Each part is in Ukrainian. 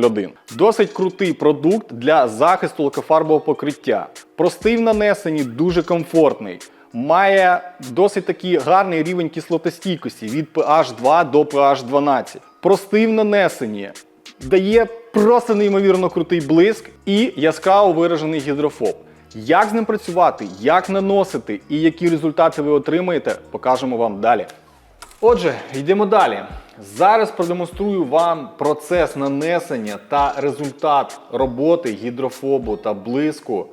1. Досить крутий продукт для захисту лакофарбового покриття. Простий в нанесенні, дуже комфортний. Має досить такий гарний рівень кислотостійкості від pH 2 до pH 12. Простий в нанесенні, дає просто неймовірно крутий блиск і яскраво виражений гідрофоб. Як з ним працювати, як наносити і які результати ви отримаєте, покажемо вам далі. Отже, йдемо далі. Зараз продемонструю вам процес нанесення та результат роботи гідрофобу та блиску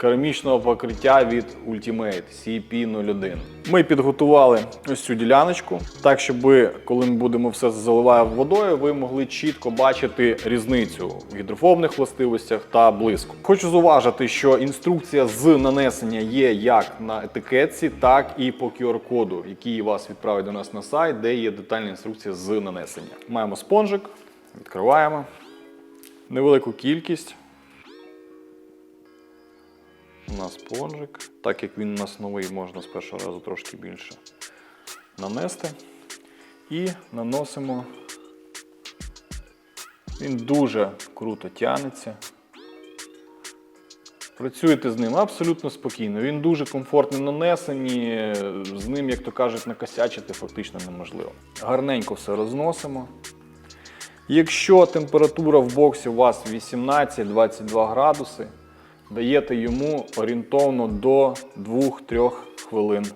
керамічного покриття від Ultimate CP01. Ми підготували ось цю діляночку, так щоб коли ми будемо все заливати водою, ви могли чітко бачити різницю в гідрофобних властивостях та блиску. Хочу зауважити, що інструкція з нанесення є як на етикетці, так і по QR-коду, який вас відправить до нас на сайт, де є детальна інструкція з нанесення. Маємо спонжик, відкриваємо невелику кількість на спонжик. Так як він у нас новий, можна з першого разу трошки більше нанести. І наносимо. Він дуже круто тягнеться. Працюєте з ним абсолютно спокійно. Він дуже комфортний в нанесенні, з ним, як то кажуть, накосячити фактично неможливо. Гарненько все розносимо. Якщо температура в боксі у вас 18-22 градуси, даєте йому орієнтовно до 2-3 хвилин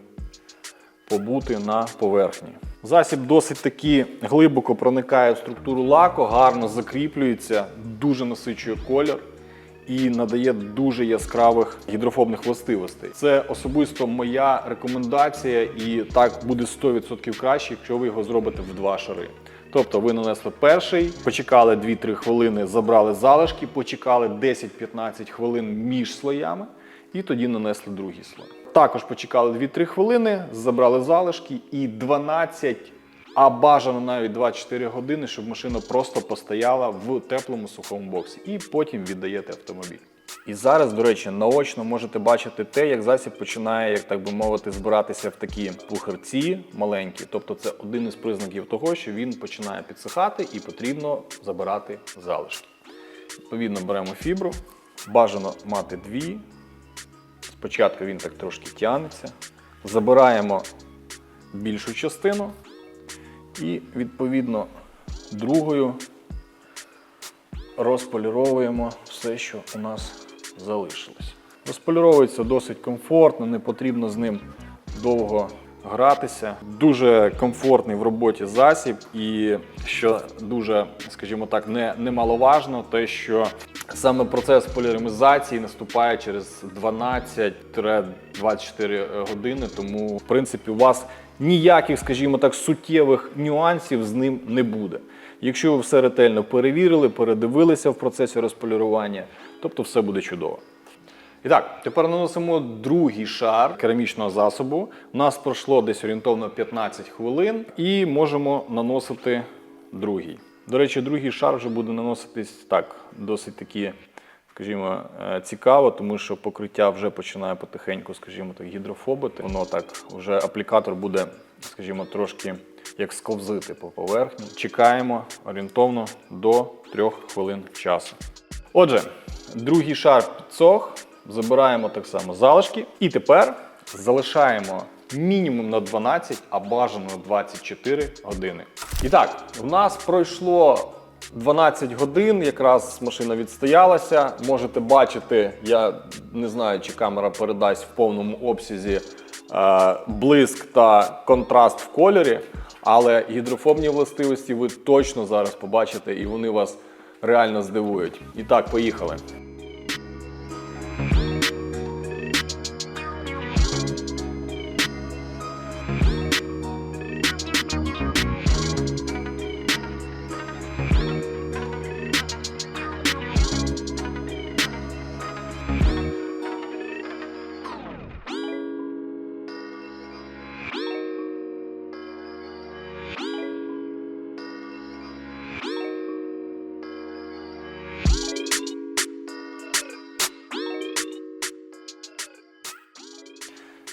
побути на поверхні. Засіб досить таки глибоко проникає в структуру лаку, гарно закріплюється, дуже насичує колір і надає дуже яскравих гідрофобних властивостей. Це особисто моя рекомендація, і так буде 100% краще, якщо ви його зробите в два шари. Тобто ви нанесли перший, почекали 2-3 хвилини, забрали залишки, почекали 10-15 хвилин між слоями і тоді нанесли другий слой. Також почекали 2-3 хвилини, забрали залишки і 12, а бажано навіть 24 години, щоб машина просто постояла в теплому сухому боксі. І потім віддаєте автомобіль. І зараз, до речі, наочно можете бачити те, як засіб починає, як так би мовити, збиратися в такі пухарці маленькі. Тобто це один із признаків того, що він починає підсихати і потрібно забирати залишки. Відповідно, беремо фібру, бажано мати дві. Спочатку він так трошки тягнеться. Забираємо більшу частину і, відповідно, другою розполіровуємо все, що у нас залишилось. Розполіровується досить комфортно, не потрібно з ним довго гратися. Дуже комфортний в роботі засіб, і що дуже, скажімо так, не, немаловажно, те, що саме процес полірамізації наступає через 12-24 години, тому в принципі у вас ніяких, скажімо так, суттєвих нюансів з ним не буде. Якщо ви все ретельно перевірили, передивилися в процесі розполірування, тобто все буде чудово. І так, тепер наносимо другий шар керамічного засобу. У нас пройшло десь орієнтовно 15 хвилин, і можемо наносити другий. До речі, другий шар вже буде наноситись так, досить таки, скажімо, е, цікаво, тому що покриття вже починає потихеньку, скажімо так, гідрофобити. Воно так, вже аплікатор буде, скажімо, трошки як сковзити по поверхні. Чекаємо орієнтовно до 3 хвилин часу. Отже, другий шар підсох, забираємо так само залишки. І тепер залишаємо мінімум на 12, а бажано на 24 години. І так, в нас пройшло 12 годин, якраз машина відстоялася. Можете бачити, я не знаю, чи камера передасть в повному обсязі е, блиск та контраст в кольорі, але гідрофобні властивості ви точно зараз побачите, і вони вас реально здивують. І так, поїхали.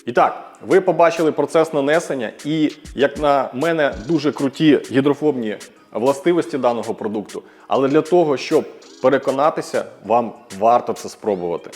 І так, ви побачили процес нанесення, і, як на мене, дуже круті гідрофобні властивості даного продукту. Але для того, щоб переконатися, вам варто це спробувати.